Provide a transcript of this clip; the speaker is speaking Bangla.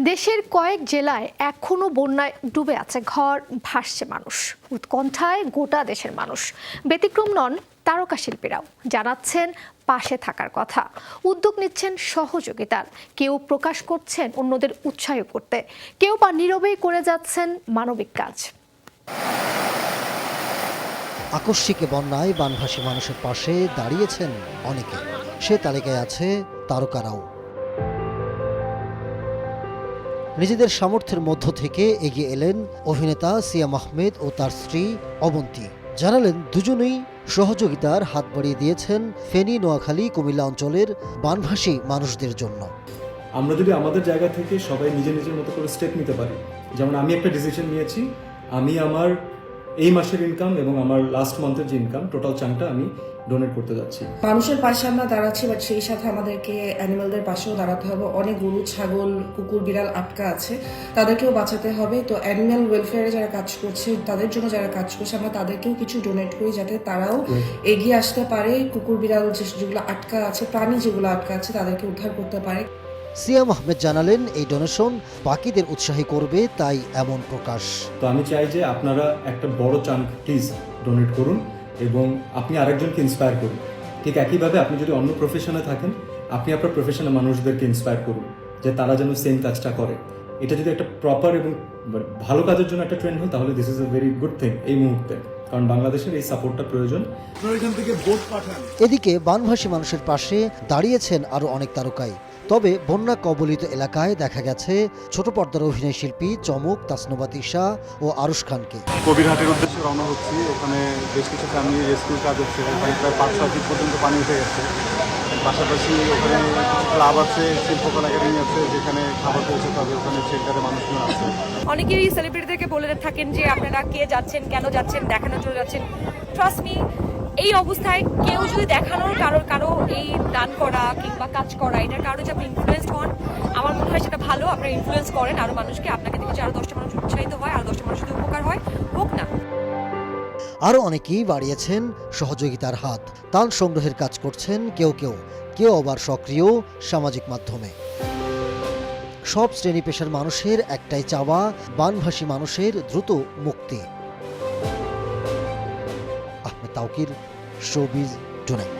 দেশের কয়েক জেলায় এখনও বন্যায় ডুবে আছে ঘর, ভাসছে মানুষ। উৎকণ্ঠায় গোটা দেশের মানুষ। ব্যতিক্রম নন তারকা শিল্পীরাও। জানাচ্ছেন পাশে থাকার কথা। উদ্যোগ নিচ্ছেন সহযোগিতার। কেউ প্রকাশ করছেন অন্যদের উৎসাহ করতে। কেউ বা নীরবেই করে যাচ্ছেন মানবিক কাজ। আকস্মিক বন্যায় বানভাসী মানুষের পাশে দাঁড়িয়েছেন অনেকে। সে তালিকায় আছে তারকারাও। নিজেদের সামর্থ্যের মধ্য থেকে এগিয়ে এলেন অভিনেতা সিয়াম আহমেদ ও তার স্ত্রী অবন্তী। জানালেন, দুজনেই সহযোগিতার হাত বাড়িয়ে দিয়েছেন ফেনী, নোয়াখালী, কুমিল্লা অঞ্চলের বানভাসী মানুষদের জন্য। আমরা যদি আমাদের জায়গা থেকে সবাই নিজের নিজের মতো করে স্টেপ নিতে পারি, যেমন আমি একটা ডিসিশন নিয়েছি, আমি আমার এই মাসের ইনকাম এবং আমার লাস্ট মান্থের যে ইনকাম টোটাল চাংটা আমি ডোনেট করতে যাচ্ছি। মানুষের পাশে আমরা দাঁড়াচ্ছি বাট সেই সাথে আমাদেরকে অ্যানিমালদের পাশেও দাঁড়াতে হবে। অনেক গরু ছাগল কুকুর বিড়াল আটকা আছে। তাদেরকেও বাঁচাতে হবে। তো অ্যানিমাল ওয়েলফেয়ারে যারা কাজ করছে তাদের জন্য যারা কাজ করছে আমরা তাদেরকেও কিছু ডোনেট করি যাতে তারাও এগিয়ে আসতে পারে। কুকুর বিড়াল যেগুলো আটকা আছে প্রাণী যেগুলো আটকা আছে তাদেরকে উদ্ধার করতে পারে। সিয়াম আহমেদ জানালেন এই ডোনেশন বাকিদের উৎসাহী করবে তাই এমন প্রকাশ। তো আমি চাই যে আপনারা একটা বড় চাঙ্ক প্লিজ ডোনেট করুন। এবং আপনি আরেকজনকে ইন্সপায়ার করুন। ঠিক একইভাবে আপনি যদি অন্য প্রফেশনে থাকেন আপনি আপনার প্রফেশনে মানুষদেরকে ইন্সপায়ার করুন যে তারা যেন সেম কাজটা করে। এটা যদি একটা প্রপার এবং ভালো কাজের জন্য একটা ট্রেন্ড হয় তাহলে this is a very good thing এই মুহূর্তে। কারণ বাংলাদেশের এই সাপোর্টটা প্রয়োজন। আপনারা থেকে বোট পাঠান। এদিকে বানভাসী মানুষের পাশে দাঁড়িয়েছেন আরও অনেক তারকাই। তবে বন্যা কবলিত এলাকায় দেখা গেছে ছোট পর্দার অভিনয় শিল্পী চমক তাসনোবা তিশা ও আরুশ খানকে। কবিরহাটের উদ্দেশ্যে রওনা হচ্ছি। ওখানে বেশ কিছু ফ্যামিলি রেস্কিউ কাজ হচ্ছে। ওখানে প্রায় পাঁচ ছয় ফিট পর্যন্ত পানি উঠে গেছে। পাশাপাশি ওখানে ক্লাব আছে শিল্পকলা একাডেমি আছে যেখানে খাবার পৌঁছাতে হবে ওখানে শেল্টারে মানুষজন আছে। অনেকেই সেলিব্রিটিদেরকে বলে থাকেন যে আপনারা কে যাচ্ছেন কেন যাচ্ছেন দেখানোর জন্য যাচ্ছেন? ট্রাস্ট মি এই অবস্থায় কেউ যদি দেখানোর কারোর, কারও এই দান করা কিংবা কাজ করা, এটার কারও যে আপনি ইনফ্লুয়েসড হন, আমার মনে হয় সেটা ভালো, আপনারা ইনফ্লুয়েন্স করেন, আরও মানুষকে আপনাকে দেখে আরও দশটা মানুষ উৎসাহিত হয়, আরও দশটা মানুষ যদি উপকার হয়, হোক না। আরও অনেকেই বাড়িয়েছেন সহযোগিতার হাত। তান সংগ্রহের কাজ করছেন কেউ কেউ। কেউ আবার সক্রিয় সামাজিক মাধ্যমে। সব শ্রেণি পেশার মানুষের একটাই চাওয়া, বানভাসী মানুষের দ্রুত মুক্তি। Tauquir showbiz tonight